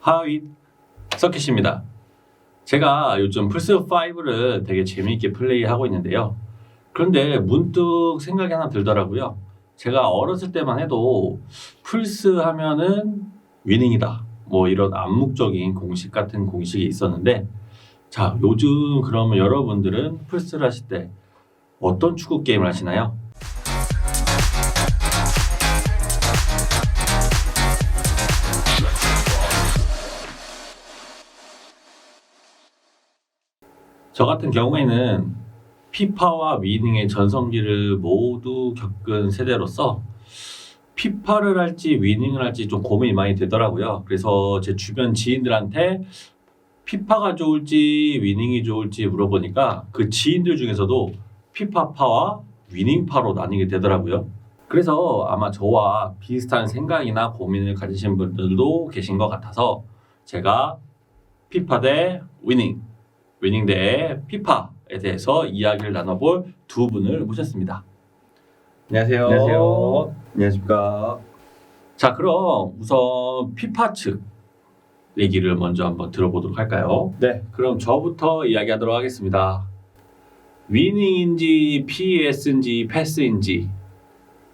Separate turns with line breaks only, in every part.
하윗 서킷입니다. 제가 요즘 플스5를 되게 재미있게 플레이하고 있는데요. 그런데 문득 생각이 하나 들더라고요. 제가 어렸을 때만 해도 플스 하면은 위닝이다. 뭐 이런 암묵적인 공식 같은 공식이 있었는데 자, 요즘 그러면 여러분들은 플스를 하실 때 어떤 축구 게임을 하시나요? 저 같은 경우에는 피파와 위닝의 전성기를 모두 겪은 세대로서 피파를 할지 위닝을 할지 좀 고민이 많이 되더라고요. 그래서 제 주변 지인들한테 피파가 좋을지 위닝이 좋을지 물어보니까 그 지인들 중에서도 피파파와 위닝파로 나뉘게 되더라고요. 그래서 아마 저와 비슷한 생각이나 고민을 가지신 분들도 계신 것 같아서 제가 피파 대 위닝, 위닝 대 피파에 대해서 이야기를 나눠볼 두 분을 모셨습니다. 안녕하세요.
안녕하세요. 안녕하십니까.
자, 그럼 우선 피파 측 얘기를 먼저 한번 들어보도록 할까요?
네.
그럼 저부터 이야기하도록 하겠습니다. 위닝인지 PS인지 패스인지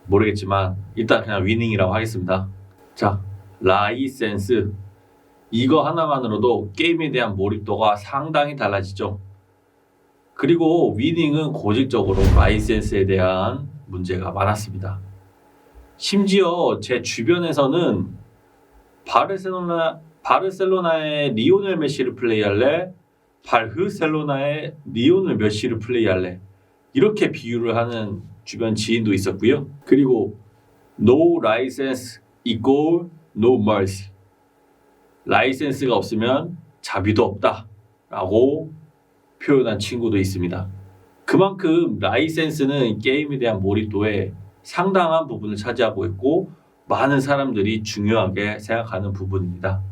모르겠지만 일단 그냥 위닝이라고 하겠습니다. 자, 라이센스 이거 하나만으로도 게임에 대한 몰입도가 상당히 달라지죠. 그리고 위닝은 고질적으로 라이센스에 대한 문제가 많았습니다. 심지어 제 주변에서는 바르셀로나 바르셀로나의 리오넬 메시를 플레이할래? 바르셀로나의 리오넬 메시를 플레이할래? 이렇게 비유를 하는 주변 지인도 있었고요. 그리고 no license equal no mercy. 라이센스가 없으면 자비도 없다라고 표현한 친구도 있습니다. 그만큼 라이센스는 게임에 대한 몰입도에 상당한 부분을 차지하고 있고 많은 사람들이 중요하게 생각하는 부분입니다.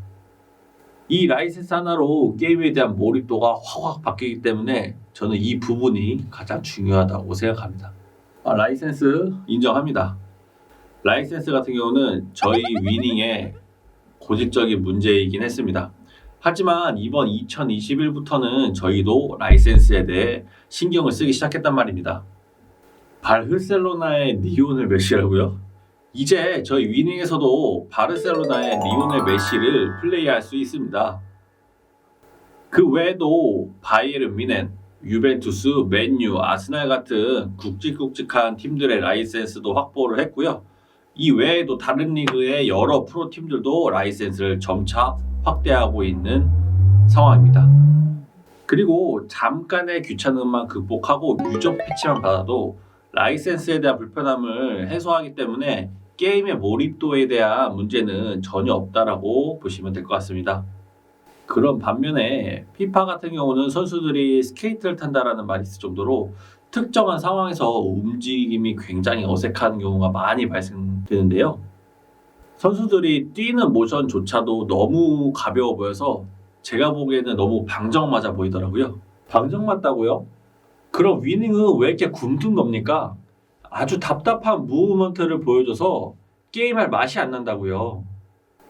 이 라이센스 하나로 게임에 대한 몰입도가 확확 바뀌기 때문에 저는 이 부분이 가장 중요하다고 생각합니다. 아, 라이센스 인정합니다. 라이센스 같은 경우는 저희 위닝의 고질적인 문제이긴 했습니다. 하지만 이번 2021부터는 저희도 라이센스에 대해 신경을 쓰기 시작했단 말입니다. 바르셀로나의 리오넬 메시라고요? 이제 저희 위닝에서도 바르셀로나의 리오넬 메시를 플레이할 수 있습니다. 그 외에도 바이에른 미넨, 유벤투스, 맨유, 아스날 같은 굵직굵직한 팀들의 라이센스도 확보를 했고요. 이 외에도 다른 리그의 여러 프로 팀들도 라이센스를 점차 확대하고 있는 상황입니다. 그리고 잠깐의 귀찮음만 극복하고 유저 패치만 받아도 라이센스에 대한 불편함을 해소하기 때문에 게임의 몰입도에 대한 문제는 전혀 없다라고 보시면 될 것 같습니다. 그런 반면에 피파 같은 경우는 선수들이 스케이트를 탄다라는 말이 있을 정도로 특정한 상황에서 움직임이 굉장히 어색한 경우가 많이 발생되는데요. 선수들이 뛰는 모션조차도 너무 가벼워 보여서 제가 보기에는 너무 방정 맞아 보이더라고요. 방정 맞다고요? 그럼 위닝은 왜 이렇게 굼뜬 겁니까? 아주 답답한 무브먼트를 보여줘서 게임할 맛이 안 난다고요.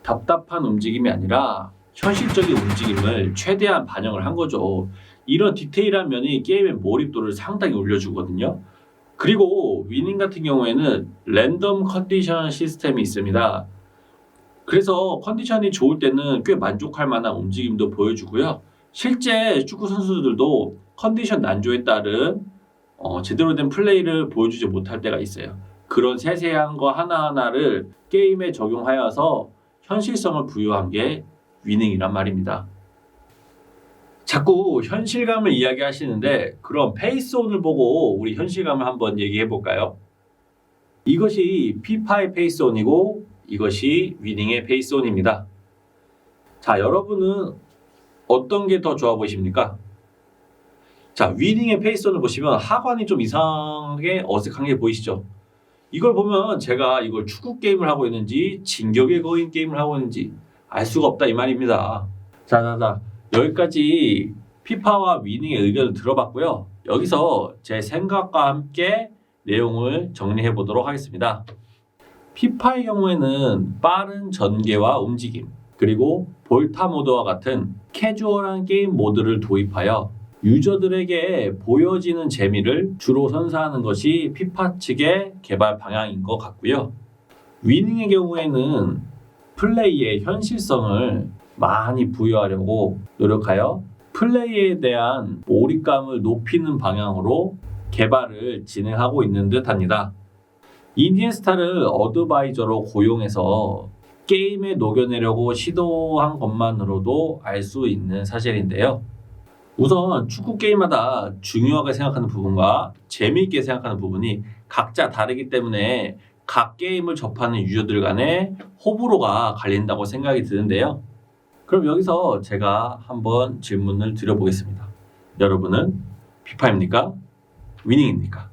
답답한 움직임이 아니라 현실적인 움직임을 최대한 반영을 한 거죠. 이런 디테일한 면이 게임의 몰입도를 상당히 올려주거든요. 그리고 위닝 같은 경우에는 랜덤 컨디션 시스템이 있습니다. 그래서 컨디션이 좋을 때는 꽤 만족할 만한 움직임도 보여주고요. 실제 축구 선수들도 컨디션 난조에 따른 어, 제대로 된 플레이를 보여주지 못할 때가 있어요. 그런 세세한 거 하나하나를 게임에 적용하여서 현실성을 부여한 게 위닝이란 말입니다. 자꾸 현실감을 이야기하시는데 그럼 페이스온을 보고 우리 현실감을 한번 얘기해 볼까요? 이것이 피파의 페이스온이고 이것이 위닝의 페이스온입니다. 자, 여러분은 어떤 게 더 좋아 보이십니까? 자, 위닝의 페이스온을 보시면 하관이 좀 이상하게 어색한 게 보이시죠? 이걸 보면 제가 이걸 축구 게임을 하고 있는지 진격의 거인 게임을 하고 있는지 알 수가 없다 이 말입니다. 자, 자, 자. 여기까지 피파와 위닝의 의견을 들어봤고요. 여기서 제 생각과 함께 내용을 정리해 보도록 하겠습니다. 피파의 경우에는 빠른 전개와 움직임, 그리고 볼타 모드와 같은 캐주얼한 게임 모드를 도입하여 유저들에게 보여지는 재미를 주로 선사하는 것이 피파 측의 개발 방향인 것 같고요. 위닝의 경우에는 플레이의 현실성을 많이 부여하려고 노력하여 플레이에 대한 몰입감을 높이는 방향으로 개발을 진행하고 있는 듯 합니다. 이니에스타를 어드바이저로 고용해서 게임에 녹여내려고 시도한 것만으로도 알 수 있는 사실인데요. 우선 축구 게임마다 중요하게 생각하는 부분과 재미있게 생각하는 부분이 각자 다르기 때문에 각 게임을 접하는 유저들 간의 호불호가 갈린다고 생각이 드는데요. 그럼 여기서 제가 한번 질문을 드려보겠습니다. 여러분은 피파입니까? 위닝입니까?